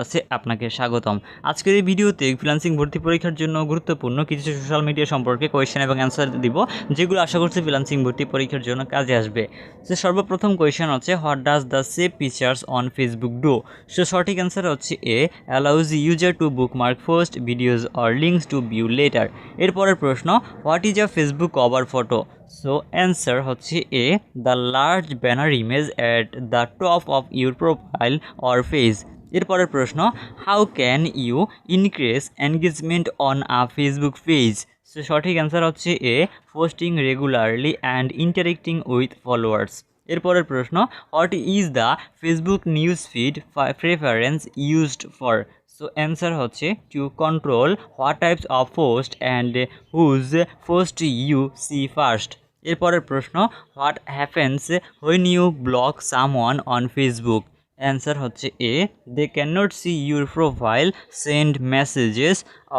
আছে আপনাকে স্বাগতম। আজকের এই ভিডিওতে ফ্রিল্যান্সিং ভর্তি পরীক্ষার জন্য গুরুত্বপূর্ণ কিছু সোশ্যাল মিডিয়া সম্পর্কে কোয়েশ্চেন এবং অ্যান্সার দিব, যেগুলো আশা করছি ফ্রিল্যান্সিং ভর্তি পরীক্ষার জন্য কাজে আসবে। সে সর্বপ্রথম কোয়েশ্চেন হচ্ছে what does the save pictures on Facebook do so সঠিক অ্যান্সার হচ্ছে A allows user to bookmark first videos or links to view later এরপরের প্রশ্ন what is a Facebook cover photo so answer হচ্ছে A the large banner image at the top of your profile or face এরপরের প্রশ্ন how can you increase engagement on a Facebook page so সঠিক answer হচ্ছে A posting regularly and interacting with followers এরপরের প্রশ্ন what is the Facebook news feed preference used for so answer হচ্ছে to control what types of post and whose post you see first এরপরের প্রশ্ন what happens when you block someone on Facebook answer হচ্ছে A they cannot see your profile send messages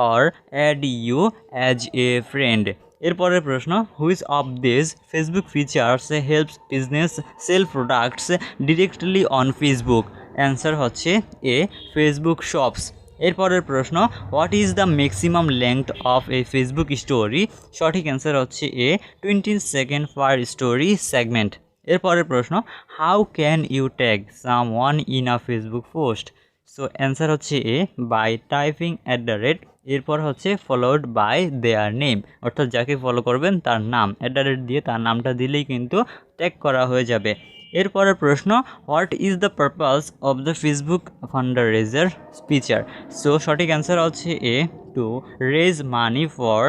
or add you as a friend এরপরের প্রশ্ন which of this Facebook features helps business sell products directly on Facebook answer হচ্ছে A Facebook shops এরপরের প্রশ্ন what is the maximum length of a Facebook story সঠিক answer হচ্ছে A twenty second per story segment এরপরের প্রশ্ন how can you tag someone in a Facebook post so answer হচ্ছে A by typing at the rate এরপর হচ্ছে followed by their name অর্থাৎ যাকে ফলো করবেন তার নাম অ্যাট দ্য রেট দিয়ে তার নামটা দিলেই কিন্তু ট্যাগ করা হয়ে যাবে। এরপরের প্রশ্ন what is the purpose of the Facebook fundraiser feature so সঠিক অ্যান্সার হচ্ছে A to raise money for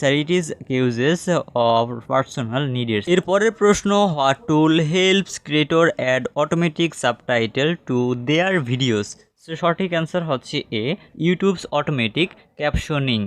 charities uses of personal needs এরপরের প্রশ্ন what tool helps creator add automatic subtitle to their videos so সঠিক answer হচ্ছে A YouTube's automatic captioning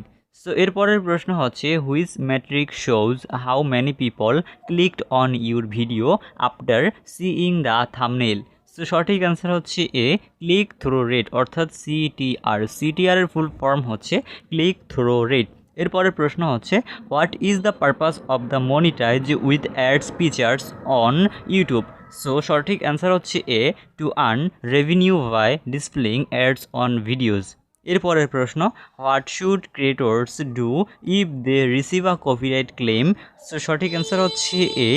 so এরপরের প্রশ্ন হচ্ছে which metric shows how many people clicked on your video after seeing the thumbnail so সঠিক answer হচ্ছে এ click through rate অর্থাৎ CTR CTR full form হচ্ছে click through rate এরপরের প্রশ্ন হচ্ছে what is the purpose of the monetise with ads features on YouTube so সঠিক answer হচ্ছে A to earn revenue by displaying ads on videos এরপরের প্রশ্ন what should creators do if they receive a copyright claim so সঠিক answer হচ্ছে A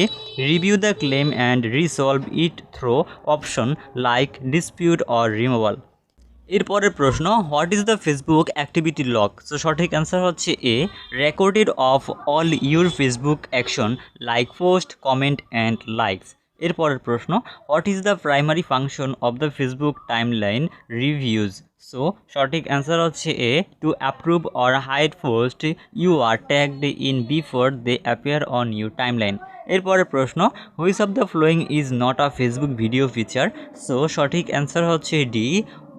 review the claim and resolve it through option like dispute or removal এরপরের প্রশ্ন what is the Facebook activity log so সঠিক answer হচ্ছে A recorded of all your Facebook action like post comment and likes এরপরের প্রশ্ন what is the primary function of the Facebook timeline reviews so সঠিক answer হচ্ছে A to approve or hide post you are tagged in before they appear on you timeline এরপরের প্রশ্ন which of the following is not a Facebook video feature so সঠিক answer হচ্ছে D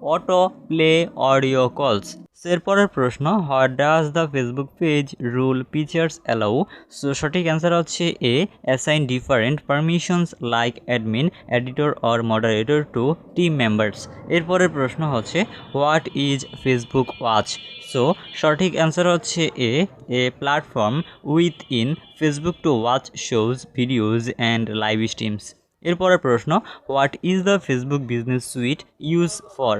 auto play audio calls. এরপরের প্রশ্ন, what does the Facebook page rule pictures allow? So, সঠিক answer হচ্ছে A, assign different permissions like admin, editor or moderator to team members. এরপরের প্রশ্ন হচ্ছে, what is Facebook watch? So, সঠিক answer হচ্ছে A A platform within Facebook to watch shows videos and live streams. এরপরের প্রশ্ন, what is the Facebook business suite use for?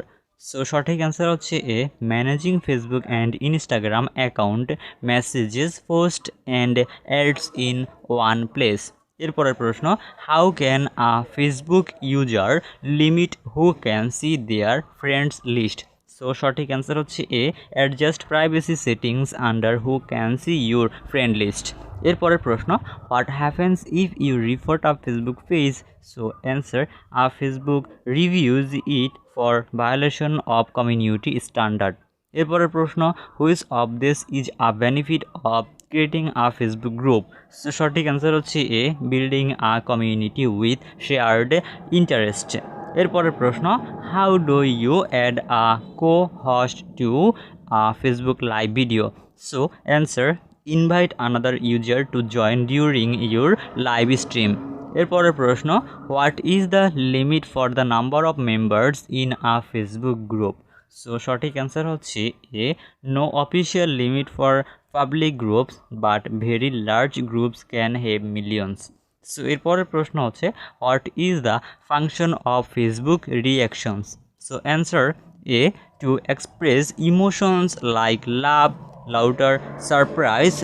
So সঠিক answer হচ্ছে A managing Facebook and Instagram account, messages, post and ads in one place. এরপরের প্রশ্ন, how can a Facebook user limit who can see their friends list? So সঠিক answer হচ্ছে A adjust privacy settings under who can see your friend list এরপরের প্রশ্ন what happens if you report a Facebook page so answer a Facebook reviews it for violation of community standard এরপরের প্রশ্ন which of this is a benefit of creating a Facebook group so সঠিক answer হচ্ছে A building a community with shared interest এরপরের প্রশ্ন how do you add a co host to a Facebook live video so answer invite another user to join during your live stream এরপরের প্রশ্ন what is the limit for the number of members in a Facebook group so সঠিক answer হচ্ছে A no official limit for public groups but very large groups can have millions so এরপরের প্রশ্ন হচ্ছে what is the function of Facebook reactions so answer A to express emotions like love laughter surprise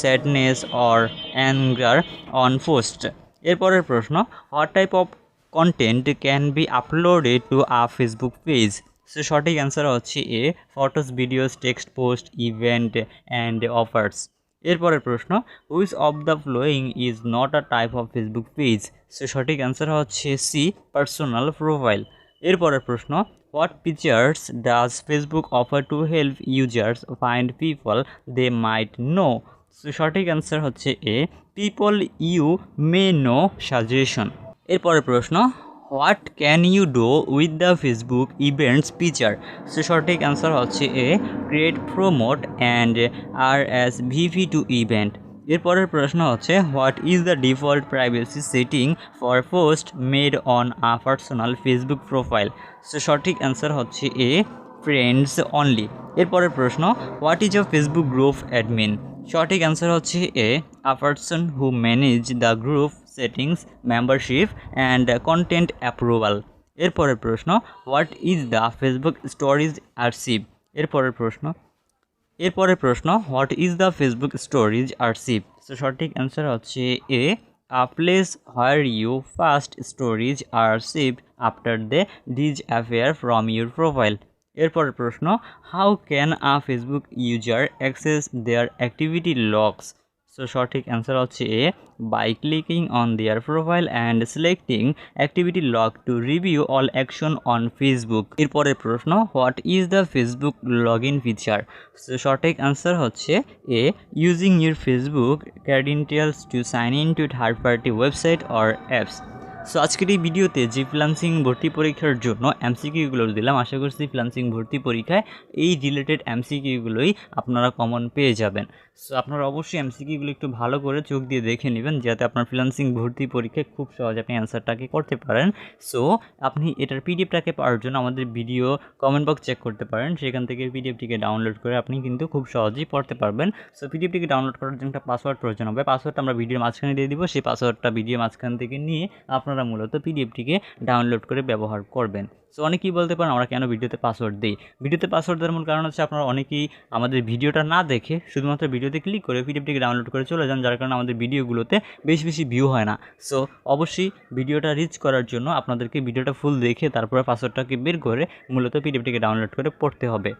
sadness or anger on post এরপরের প্রশ্ন what type of content can be uploaded to a Facebook page so সঠিক answer হচ্ছে A photos videos text post event and offers এরপরের প্রশ্ন which of the following is not a type of Facebook page so সঠিক answer হচ্ছে C personal profile এরপরের প্রশ্ন what features does Facebook offer to help users find people they might know সঠিক answer হচ্ছে A people you may know suggestion এরপরের প্রশ্ন what can you do with the Facebook events feature so সঠিক answer হচ্ছে A, create, promote, and RSVP to event. এরপরের প্রশ্ন হচ্ছে, what is the default privacy setting for post made on a personal Facebook profile? So সঠিক answer হচ্ছে A, friends only. এরপরের প্রশ্ন, what is a Facebook group admin? সঠিক answer হচ্ছে A, a person who manage the group settings membership and content approval এরপরের প্রশ্ন what is the Facebook stories archive এরপরের প্রশ্ন এরপরের প্রশ্ন what is the Facebook stories archive so সঠিক answer হচ্ছে A a place where you first stories are saved after the disappear from your profile এরপরের প্রশ্ন how can a Facebook user access their activity logs so সঠিক answer হচ্ছে A by clicking on their profile and selecting activity log to review all action on Facebook এরপরের প্রশ্ন what is the Facebook log in feature so সঠিক answer হচ্ছে A using your Facebook credentials to sign in to third party website or apps so আজকের এই ভিডিওতে যে freelancing ভর্তি পরীক্ষার জন্য এমসিকিউগুলো দিলাম, আশা করছি ফ্রিলান্সিং ভর্তি পরীক্ষায় এই রিলেটেড এমসিকিউগুলোই আপনারা কমন পেয়ে যাবেন। সো আপনারা অবশ্যই এমসিকিউগুলো একটু ভালো করে চোখ দিয়ে দেখে নেবেন, যাতে আপনার ফ্রিলান্সিং ভর্তি পরীক্ষায় খুব সহজে আপনি অ্যান্সারটাকে করতে পারেন। সো আপনি এটার পিডিএফটাকে পাওয়ার জন্য আমাদের ভিডিও কমেন্ট বক্স চেক করতে পারেন, সেখান থেকে পিডিএফটিকে ডাউনলোড করে আপনি কিন্তু খুব সহজেই পড়তে পারবেন। সো পিডিএফটিকে ডাউনলোড করার জন্য একটা পাসওয়ার্ড প্রয়োজন হবে পাসওয়ার্ডটা আমরা ভিডিওর মাঝখানে দিয়ে দিব, সেই পাসওয়ার্ডটা ভিডিও মাঝখান থেকে নিয়ে আপনারা মূলত পিডিএফটিকে ডাউনলোড করে ব্যবহার করবেন। সো অনেকেই বলতে পারেন, আমরা কেন ভিডিওতে পাসওয়ার্ড দিই? ভিডিওতে পাসওয়ার্ড দেওয়ার মূল কারণ হচ্ছে আপনারা অনেকেই আমাদের ভিডিওটা না দেখে শুধুমাত্র ভিডিওতে ক্লিক করে পিডিএফটিকে ডাউনলোড করে চলে যান, যার কারণে আমাদের ভিডিওগুলোতে বেশি বেশি ভিউ হয় না। সো অবশ্যই ভিডিওটা রিচ করার জন্য আপনাদেরকে ভিডিওটা ফুল দেখে তারপরে পাসওয়ার্ডটাকে বের করে মূলত পিডিএফটিকে ডাউনলোড করে পড়তে হবে।